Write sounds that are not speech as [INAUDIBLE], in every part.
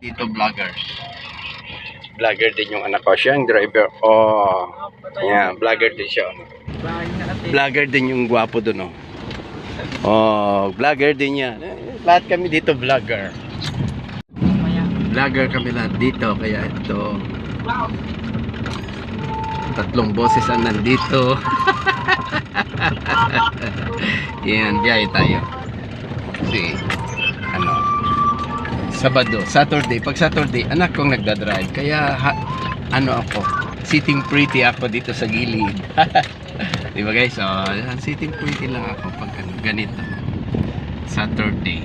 Dito vloggers. Vlogger din yung anak ko. Siya ang driver. Oh. Yeah, vlogger din siya. ano. Vlogger din yung gwapo dun, oh. Oh, vlogger din yan. Eh, Lahat kami dito vlogger. Vlogger kami lahat dito. Kaya ito, tatlong boses ang nandito. [LAUGHS] Yan, biyahe tayo. Ano, Sabado, Saturday. Pag Saturday, anak kong nagdadrive. Kaya, ha, ano ako, sitting pretty ako dito sa gilid. [LAUGHS] Di ba guys? So, sitting pretty lang ako pag ano, ganito. Saturday.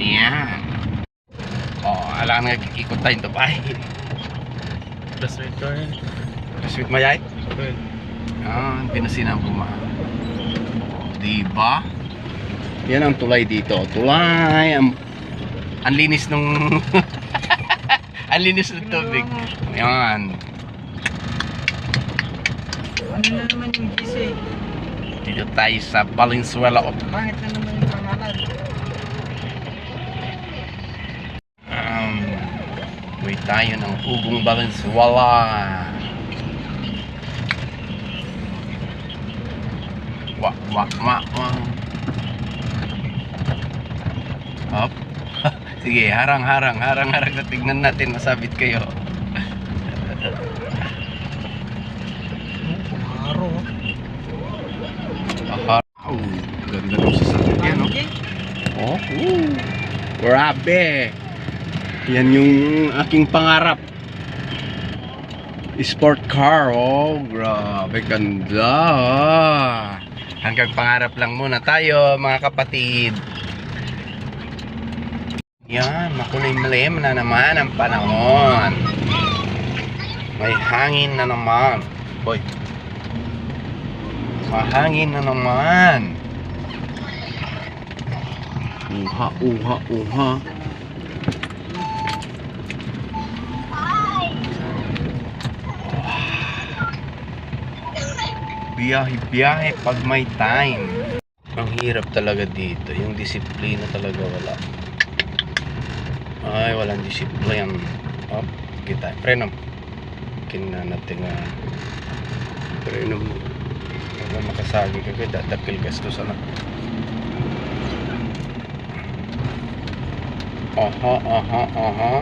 Yan. Oh, alam nga ikot tayo ito pa. Rate ko rin. Sweet mayay? Ah, pinasinang kumain. Diba? Yan ang tulay dito. Tulay. Ang, ang linis nung... [LAUGHS] ang linis ng tubig. Yan. Ano na naman yung GC? Dito tayo sa Valenzuela. of na naman yung pangalan? Um, wait tayo ng Ugong Valenzuela. Wa, wa, wa, wa. Hop. [LAUGHS] Sige, harang, harang, harang, harang na tignan natin, masabit kayo. Kumaro. Aha. Oh, ganda ng sasakyan, no? Oh, woo. Grabe. Yan yung aking pangarap. Sport car. Oh, grabe ganda. Hanggang pangarap lang muna tayo, mga kapatid. Yan, makulimlim na naman ang panahon. May hangin na naman. Boy. Mahangin na naman. Uha, uha, uha. Biyahe-biyahe pag may time. Ang hirap talaga dito. Yung disiplina talaga wala. Ay, walang disiplina. Up, kita. Preno. Kina natin nga. Preno mo. Wala makasagi ka kaya dadakil gastos anak. Aha, aha, aha.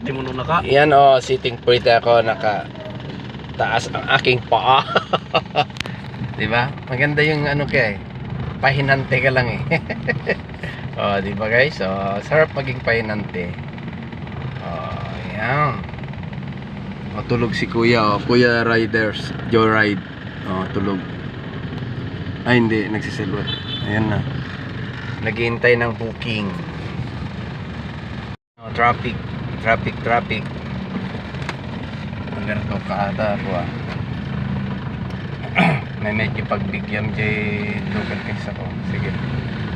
Hindi mo nung naka. Yan oh, sitting pretty ako naka taas ang aking paa. [LAUGHS] 'Di ba? Maganda yung ano kay pahinante ka lang eh. [LAUGHS] oh, 'di ba guys? So, sarap maging pahinante. Oh, yan. Oh, tulog si Kuya, oh. Kuya Riders, Joyride. Oh, tulog. Ay, hindi, nagsisilot. Ayan na. Naghihintay ng booking. Oh, traffic, traffic, traffic. Alberto kaada ako ah. May medyo pagbigyan jay local case ako. Sige.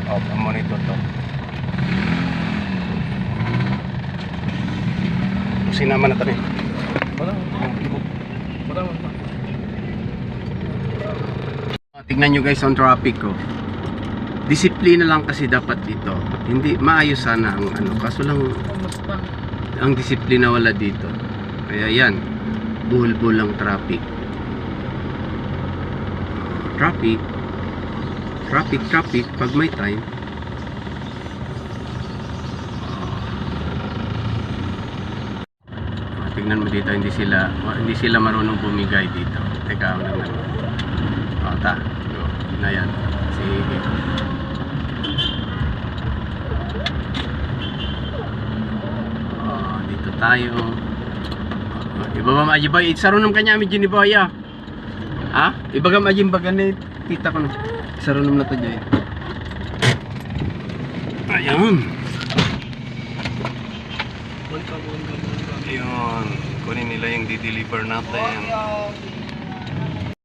Oh, amo nito to. Sinama na tayo. Wala. Wala. Wala. Oh, Tingnan nyo guys ang traffic ko. Disiplina lang kasi dapat dito. Hindi maayos sana ang ano. Kaso lang ang disiplina wala dito. Kaya yan, buhol-buhol ang traffic. Traffic, traffic, traffic, pag may time. Tingnan mo dito, hindi sila, hindi sila marunong bumigay dito. Teka, ano naman. O, ta. Go. Na yan. Sige. Oh, dito tayo. Oh, Iba ba maaji ba? Sarunong kanya mi jini ba ya? Ha? Iba ka maaji ba ganit? Kita ko na. Sarunong na to welcome, welcome. Ayun. Kunin nila yung di-deliver natin.